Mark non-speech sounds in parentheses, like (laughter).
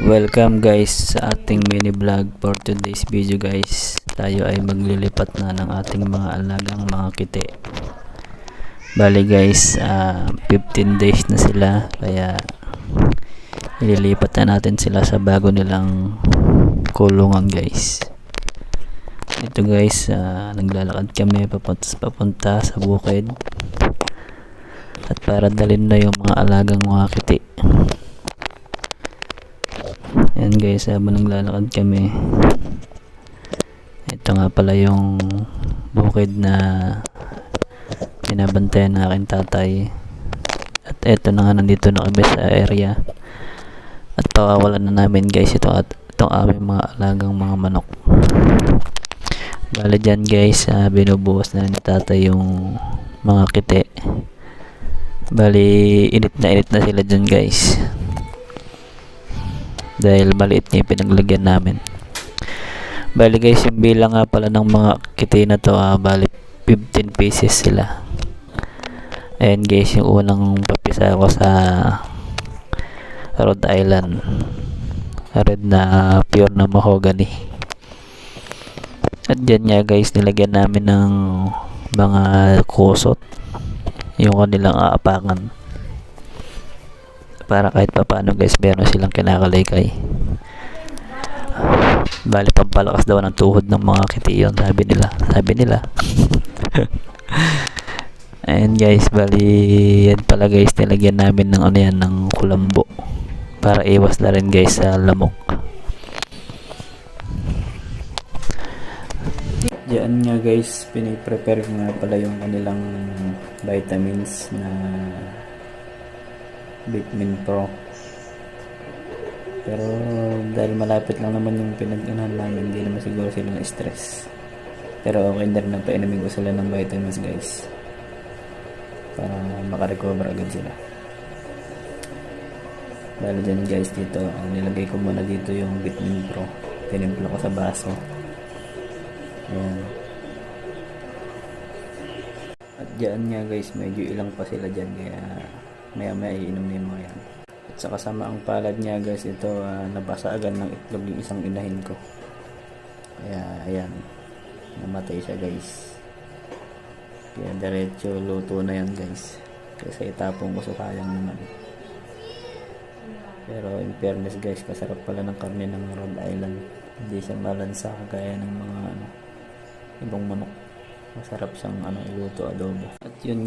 Welcome guys sa ating mini vlog for today's video guys. Tayo ay maglilipat na ng ating mga alagang mga kiti. Bali guys, ah, 15 days na sila kaya ililipat na natin sila sa bago nilang kulungan guys. Ito guys, ah, naglalakad kami papunta, papunta sa bukid. At para dalhin na yung mga alagang mga kiti. Ayan guys, habang naglalakad kami. Ito nga pala yung bukid na binabantayan ng aking tatay. At ito na nga nandito na kami sa area. At pawawalan na namin guys ito at itong aming mga alagang mga manok. Bale dyan guys, ah, binubuhos na ni tatay yung mga kiti. Bali, init na init na sila dyan guys dahil maliit niya pinaglagyan namin. Bali guys yung bilang nga pala ng mga kiti na to ah, bali 15 pieces sila. Ayan guys yung unang papisa ko sa Rhode Island. Red na pure na mahogany. At dyan nga guys nilagyan namin ng mga kusot yung kanilang aapakan para kahit pa paano guys meron silang kinakalaykay. Bali pampalakas daw ng tuhod ng mga kiti yun sabi nila. Sabi nila. (laughs) Ayan guys bali yan pala guys nilagyan namin ng ano yan ng kulambo para iwas na rin guys sa lamok. Diyan nga guys, piniprepare ko nga pala yung kanilang vitamins na Bitmin Pro. Pero dahil malapit lang naman yung pinag-anahan namin, hindi naman siguro sila na-stress. Pero okay na rin na painumin ko sila ng vitamins guys. Para makarecover agad sila. Dahil dyan guys dito, ang nilagay ko muna dito yung Bitmin Pro. Tinimpla ko sa baso. Ayan. At dyan nga guys, medyo ilang pa sila dyan kaya maya maya iinom na yung yan. At sa kasama ang palad niya guys, ito ah, nabasa agad ng itlog yung isang inahin ko. Kaya ayan, namatay siya guys. Kaya diretso luto na yan guys. Kasi itapong ko so sayang naman. Pero in fairness guys, kasarap pala ng karne ng Rhode Island. Hindi siya malansa kagaya ng mga ano, ibang manok. Masarap siyang ano, iluto adobo. At yun